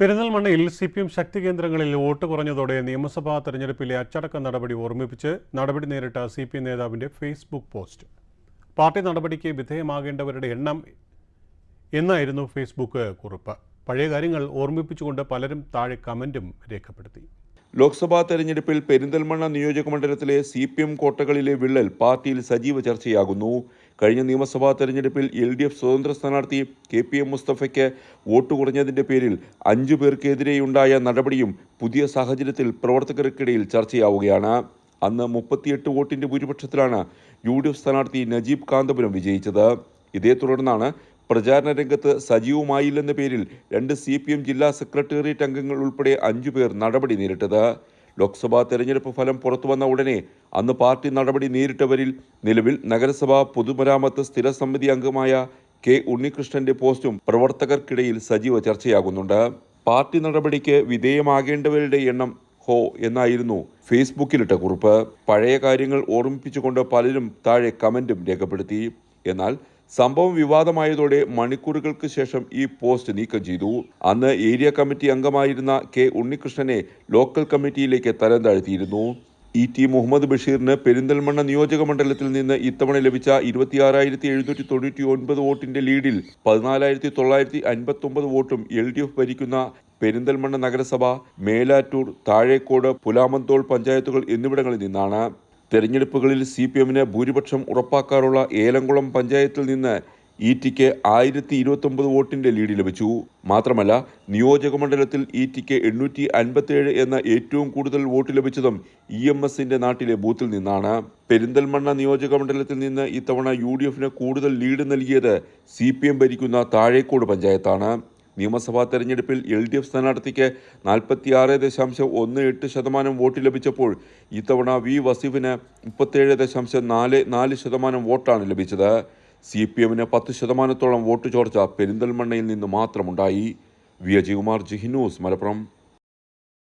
പെരിന്തൽമണ്ണയിൽ C P M ശക്തി കേന്ദ്രങ്ങളിൽ vote കുറഞ്ഞതോടെ നിയമസഭാ തെരഞ്ഞെടുപ്പിലെ അച്ചടക്ക നടപടി ഓർമ്മിപ്പിച്ച് നടപടി നേരിട്ട സി പി എം നേതാവിന്റെ ഫേസ്ബുക്ക് പോസ്റ്റ്. പാർട്ടി നടപടിക്ക് വിധേയമാകേണ്ടവരുടെ എണ്ണം എന്നായിരുന്നു ഫേസ്ബുക്ക് കുറിപ്പ്. പഴയ കാര്യങ്ങൾ ഓർമ്മിപ്പിച്ചുകൊണ്ട് പലരും താഴെ കമന്റും രേഖപ്പെടുത്തി. ലോക്സഭാ തെരഞ്ഞെടുപ്പിൽ പെരിന്തൽമണ്ണ നിയോജകമണ്ഡലത്തിലെ സി പി എം കോട്ടകളിലെ വിള്ളൽ പാർട്ടിയിൽ സജീവ ചർച്ചയാകുന്നു. കഴിഞ്ഞ നിയമസഭാ തെരഞ്ഞെടുപ്പിൽ എൽ ഡി എഫ് സ്വതന്ത്ര സ്ഥാനാർത്ഥി കെ പി എം മുസ്തഫയ്ക്ക് വോട്ട് കുറഞ്ഞതിന്റെ പേരിൽ അഞ്ചു പേർക്കെതിരെയുണ്ടായ നടപടിയും പുതിയ സാഹചര്യത്തിൽ പ്രവർത്തകർക്കിടയിൽ ചർച്ചയാവുകയാണ്. അന്ന് മുപ്പത്തിയെട്ട് വോട്ടിന്റെ ഭൂരിപക്ഷത്തിലാണ് യു ഡി എഫ് സ്ഥാനാർത്ഥി നജീബ് കാന്തപുരം വിജയിച്ചത്. ഇതേ തുടർന്നാണ് പ്രചാരണ രംഗത്ത് സജീവമായില്ലെന്ന പേരിൽ രണ്ട് സി പി എം ജില്ലാ സെക്രട്ടേറിയറ്റ് അംഗങ്ങൾ ഉൾപ്പെടെ അഞ്ചു പേർ നടപടി നേരിട്ടത്. ലോക്സഭാ തെരഞ്ഞെടുപ്പ് ഫലം പുറത്തുവന്ന ഉടനെ അന്ന് പാർട്ടി നടപടി നേരിട്ടവരിൽ നിലവിൽ നഗരസഭാ പൊതുമരാമത്ത് സ്ഥിരസമിതി അംഗമായ കെ ഉണ്ണികൃഷ്ണന്റെ പോസ്റ്റും പ്രവർത്തകർക്കിടയിൽ സജീവ ചർച്ചയാകുന്നുണ്ട്. പാർട്ടി നടപടിക്ക് വിധേയമാകേണ്ടവരുടെ എണ്ണം ഹോ എന്നായിരുന്നു ഫേസ്ബുക്കിലിട്ട കുറിപ്പ്. പഴയ കാര്യങ്ങൾ ഓർമ്മിപ്പിച്ചുകൊണ്ട് പലരും താഴെ കമന്റും രേഖപ്പെടുത്തി. എന്നാൽ സംഭവം വിവാദമായതോടെ മണിക്കൂറുകൾക്ക് ശേഷം ഈ പോസ്റ്റ് നീക്കം ചെയ്തു. അന്ന് ഏരിയ കമ്മിറ്റി അംഗമായിരുന്ന കെ ഉണ്ണികൃഷ്ണനെ ലോക്കൽ കമ്മിറ്റിയിലേക്ക് തരം താഴ്ത്തിയിരുന്നു ഇ ടി മുഹമ്മദ് ബഷീറിന് പെരിന്തൽമണ്ണ നിയോജക മണ്ഡലത്തിൽ നിന്ന് ഇത്തവണ ലഭിച്ച ഇരുപത്തിയാറായിരത്തി എഴുന്നൂറ്റി തൊണ്ണൂറ്റി ഒൻപത് വോട്ടിന്റെ ലീഡിൽ പതിനാലായിരത്തി തൊള്ളായിരത്തി അൻപത്തി ഒമ്പത് വോട്ടും എൽ ഡി എഫ് ഭരിക്കുന്ന പെരിന്തൽമണ്ണ നഗരസഭ മേലാറ്റൂർ താഴേക്കോട് പുലാമന്തോൾ പഞ്ചായത്തുകൾ എന്നിവിടങ്ങളിൽ നിന്നാണ്. തെരഞ്ഞെടുപ്പുകളിൽ സി പി എമ്മിന് ഭൂരിപക്ഷം ഉറപ്പാക്കാനുള്ള ഏലംകുളം പഞ്ചായത്തിൽ നിന്ന് ഈറ്റിക്ക് ആയിരത്തി ഇരുപത്തൊമ്പത് വോട്ടിന്റെ ലീഡ് ലഭിച്ചു. മാത്രമല്ല നിയോജകമണ്ഡലത്തിൽ ഈറ്റിക്ക് എണ്ണൂറ്റി അൻപത്തിയേഴ് എന്ന ഏറ്റവും കൂടുതൽ വോട്ട് ലഭിച്ചതും ഇ എം എസിന്റെ നാട്ടിലെ ബൂത്തിൽ നിന്നാണ്. പെരിന്തൽമണ്ണ നിയോജകമണ്ഡലത്തിൽ നിന്ന് ഇത്തവണ യു ഡി എഫിന് കൂടുതൽ ലീഡ് നൽകിയത് സി പി എം ഭരിക്കുന്ന താഴേക്കോട് പഞ്ചായത്താണ്. നിയമസഭാ തെരഞ്ഞെടുപ്പിൽ എൽ ഡി എഫ് സ്ഥാനാർത്ഥിക്ക് നാൽപ്പത്തിയാറ് ദശാംശം ഒന്ന് എട്ട് ശതമാനം വോട്ട് ലഭിച്ചപ്പോൾ ഇത്തവണ വി വസീഫിന് മുപ്പത്തേഴ് ദശാംശം നാല് നാല് ശതമാനം വോട്ടാണ് ലഭിച്ചത്. സി പി എമ്മിന് പത്ത് ശതമാനത്തോളം വോട്ട് ചോർച്ച പെരിന്തൽമണ്ണയിൽ നിന്ന് മാത്രമുണ്ടായി. വി അജികുമാർ ജിഹിനൂസ് മലപ്പുറം.